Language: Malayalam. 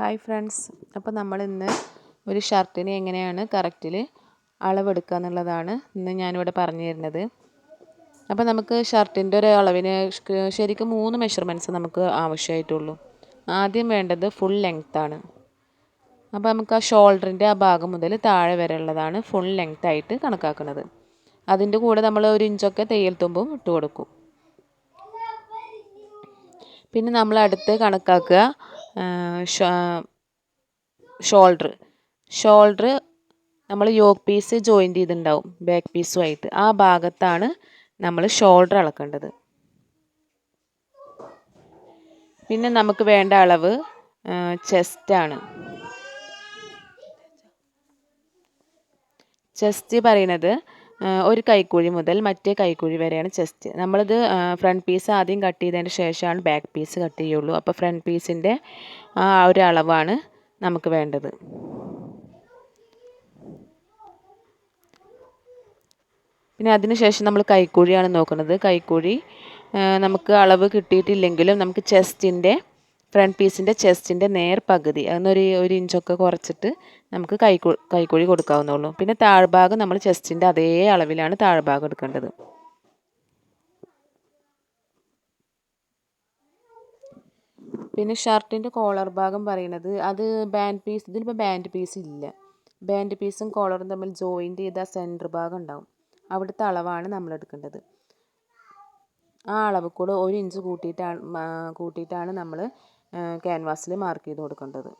Hi friends. അപ്പോൾ നമ്മൾ ഇന്ന് ഒരു ഷർട്ടിന് എങ്ങനെയാണ് കറക്റ്റിൽ അളവെടുക്കുക എന്നുള്ളതാണ് ഇന്ന് ഞാനിവിടെ പറഞ്ഞു തരുന്നത്. അപ്പോൾ നമുക്ക് ഷർട്ടിന്റെ ഒരു അളവിന് ശരിക്കും മൂന്ന് മെഷർമെന്റ്സ് നമുക്ക് ആവശ്യമായിട്ടുള്ളൂ. ആദ്യം വേണ്ടത് ഫുൾ ലെങ്ത്താണ് അപ്പോൾ നമുക്ക് ആ ഷോൾഡറിന്റെ ആ ഭാഗം മുതൽ താഴെ വരെ ഉള്ളതാണ് ഫുൾ ലെങ്ത് ആയിട്ട് കണക്കാക്കുന്നത്. അതിന്റെ കൂടെ നമ്മൾ ഒരു ഇഞ്ചൊക്കെ തയ്യൽ തുമ്പും ഇട്ട് കൊടുക്കും. പിന്നെ നമ്മൾ അടുത്ത് കണക്കാക്കുക ഷോൾഡർ ഷോൾഡർ നമ്മൾ യോക്ക് പീസ് ജോയിന്റ് ചെയ്തിട്ടുണ്ടാവും ബാക്ക് പീസുമായിട്ട്. ആ ഭാഗത്താണ് നമ്മൾ ഷോൾഡർ അളക്കേണ്ടത്. പിന്നെ നമുക്ക് വേണ്ട അളവ് ചെസ്റ്റാണ്. ചെസ്റ്റ് പറയുന്നത് ഒരു കൈക്കുഴി മുതൽ മറ്റേ കൈക്കുഴി വരെയാണ് ചെസ്റ്റ്. നമ്മളിത് ഫ്രണ്ട് പീസ് ആദ്യം കട്ട് ചെയ്തതിന് ശേഷമാണ് ബാക്ക് പീസ് കട്ട് ചെയ്യുള്ളൂ. അപ്പോൾ ഫ്രണ്ട് പീസിന്റെ ആ ഒരു അളവാണ് നമുക്ക് വേണ്ടത്. പിന്നെ അതിനുശേഷം നമ്മൾ കൈക്കുഴിയാണ് നോക്കുന്നത്. കൈക്കുഴി നമുക്ക് അളവ് കിട്ടിയിട്ടില്ലെങ്കിലും നമുക്ക് ചെസ്റ്റിന്റെ ഫ്രണ്ട് പീസിന്റെ ചെസ്റ്റിന്റെ നേർ പകുതി. അതൊന്നൊരു ഒരു ഇഞ്ചൊക്കെ കുറച്ചിട്ട് നമുക്ക് കൈക്കു കൈക്കുഴി കൊടുക്കാവുന്നുള്ളൂ പിന്നെ താഴ്ഭാഗം നമ്മൾ ചെസ്റ്റിന്റെ അതേ അളവിലാണ് താഴ്ഭാഗം എടുക്കേണ്ടത്. പിന്നെ ഷർട്ടിന്റെ കോളർ ഭാഗം പറയുന്നത് അത് ബാൻഡ് പീസ് ഇതിലിപ്പോൾ ബാൻഡ് പീസ് ഇല്ല. ബാൻഡ് പീസും കോളറും തമ്മിൽ ജോയിന്റ് ചെയ്ത സെന്റർ ഭാഗം ഉണ്ടാവും. അവിടുത്തെ അളവാണ് നമ്മൾ എടുക്കേണ്ടത്. ആ അളവ് കൂടെ ഒരു ഇഞ്ച് കൂട്ടിയിട്ടാണ് കൂട്ടിയിട്ടാണ് നമ്മൾ ക്യാൻവാസിൽ മാർക്ക് ചെയ്ത് കൊടുക്കേണ്ടത്.